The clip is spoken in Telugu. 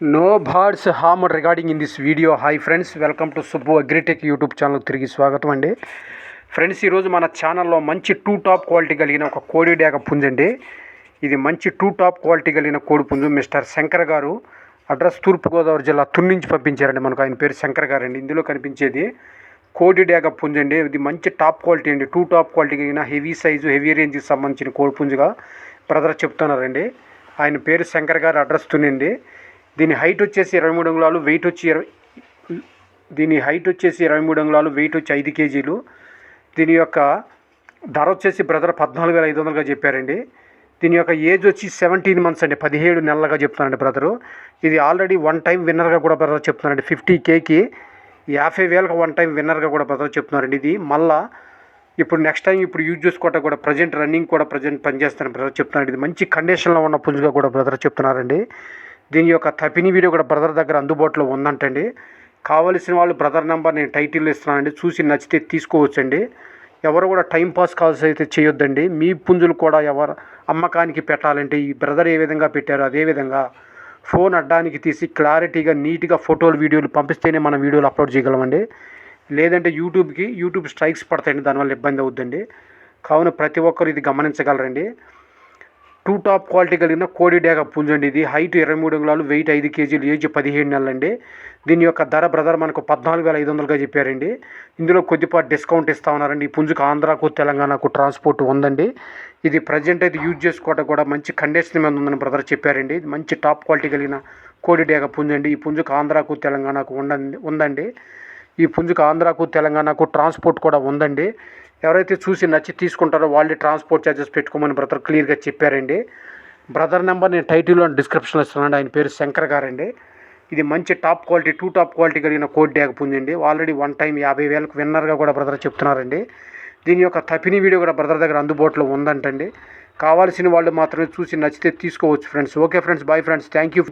No birds harm regarding in this video hi friends welcome to Subbu agritech YouTube channel తిరిగి స్వాగతం అండి. ఫ్రెండ్స్ ఈరోజు మన ఛానల్లో మంచి టూ టాప్ క్వాలిటీ కలిగిన ఒక కోడి డేగ పుంజండి ఇది మంచి టూ టాప్ క్వాలిటీ కలిగిన కోడి పుంజు. మిస్టర్ శంకర్ గారు అడ్రస్ తూర్పుగోదావరి జిల్లా తుని నుంచి పంపించారండి మనకు. ఆయన పేరు శంకర్ గారు అండి. ఇందులో కనిపించేది కోడి డేగ పుంజండి ఇది మంచి టాప్ క్వాలిటీ అండి. టూ టాప్ క్వాలిటీ కలిగిన హెవీ సైజు హెవీ రేంజ్కి సంబంధించిన కోడి పుంజుగా బ్రదర్ చెప్తున్నారండి. ఆయన పేరు శంకర్ గారు అడ్రస్ తునింది దీని హైట్ వచ్చేసి ఇరవై మూడు అంగుళాలు వెయిట్ వచ్చి ఇరవై దీని హైట్ వచ్చేసి ఇరవై మూడు అంగుళాలు వెయిట్ వచ్చి ఐదు కేజీలు. దీని యొక్క ధర వచ్చేసి బ్రదర్ పద్నాలుగు వేల ఐదు వందలుగా చెప్పారండి. దీని యొక్క ఏజ్ వచ్చి సెవెంటీన్ మంత్స్ అండి పదిహేడు నెలలుగా చెప్తున్నానండి బ్రదరు. ఇది ఆల్రెడీ వన్ టైం విన్నర్గా కూడా బ్రదర్ చెప్తున్నారండి. ఫిఫ్టీ కేకి యాభై వేలకు వన్ టైం విన్నర్గా కూడా బ్రదర్ చెప్తున్నారండి ఇది. మళ్ళా ఇప్పుడు నెక్స్ట్ టైం ఇప్పుడు యూజ్ చేసుకోవటం కూడా ప్రజెంట్ రన్నింగ్ కూడా ప్రజెంట్ పనిచేస్తాను బ్రదర్ చెప్తున్నారండి. ఇది మంచి కండిషన్లో ఉన్న పుంజుగా కూడా బ్రదర్ చెప్తున్నారండి. దీని యొక్క తపిని వీడియో కూడా బ్రదర్ దగ్గర అందుబాటులో ఉందంటండి. కావలసిన వాళ్ళు బ్రదర్ నెంబర్ నేను టైటిల్ ఇస్తున్నానండి. చూసి నచ్చితే తీసుకోవచ్చండి. ఎవరు కూడా టైం పాస్ కాల్స్ అయితే చేయొద్దండి. మీ పుంజులు కూడా ఎవరు అమ్మకానికి పెట్టాలంటే ఈ బ్రదర్ ఏ విధంగా పెట్టారో అదే విధంగా ఫోన్ అడ్డానికి తీసి క్లారిటీగా నీట్గా ఫోటోలు వీడియోలు పంపిస్తేనే మనం వీడియోలు అప్లోడ్ చేయగలమండి. లేదంటే యూట్యూబ్కి యూట్యూబ్ స్ట్రైక్స్ పడతాయండి. దానివల్ల ఇబ్బంది అవుద్దండి. కావున ప్రతి ఒక్కరు ఇది గమనించగలరండి. టూ టాప్ క్వాలిటీ కలిగిన కోడి డేగ పుంజండి. ఇది హైట్ ఇరవై మూడు అంగుళాలు వెయిట్ ఐదు కేజీలు ఏజ్ పదిహేడు నెలలండి. దీని యొక్క ధర బ్రదర్ మనకు పద్నాలుగు వేల ఐదు వందలుగా చెప్పారండి. ఇందులో కొద్దిపాటు డిస్కౌంట్ ఇస్తా ఉన్నారండి. ఈ పుంజుకు ఆంధ్రాకు తెలంగాణకు ట్రాన్స్పోర్ట్ ఉందండి. ఇది ప్రజెంట్ అయితే యూజ్ చేసుకోవడం కూడా మంచి కండిషన్ మీద ఉందని బ్రదర్ చెప్పారండి. ఇది మంచి టాప్ క్వాలిటీ కలిగిన కోడి డేగ పుంజండి. ఈ పుంజుకు ఆంధ్రాకు తెలంగాణకు ఉండండి ఉందండి. ఈ పుంజుకు ఆంధ్రాకు తెలంగాణకు ట్రాన్స్పోర్ట్ కూడా ఉందండి. ఎవరైతే చూసి నచ్చి తీసుకుంటారో వాళ్ళే ట్రాన్స్పోర్ట్ ఛార్జెస్ పెట్టుకోమని బ్రదర్ క్లియర్గా చెప్పారండి. బ్రదర్ నెంబర్ నేను టైటిల్లో డిస్క్రిప్షన్లో ఇస్తున్నాను. ఆయన పేరు శంకర్ గారండి. ఇది మంచి top quality too top quality కలిగిన కోడ్ డ్యాగ్ పుంజండి. ఆల్రెడీ వన్ టైం యాభై వేలకు విన్నర్గా కూడా బ్రదర్ చెప్తున్నారండి. దీని యొక్క తపిని వీడియో కూడా బ్రదర్ దగ్గర అందుబాటులో ఉందంటండి. కావాల్సిన వాళ్ళు మాత్రమే చూసి నచ్చితే తీసుకోవచ్చు friends. Okay friends bye friends. Thank you.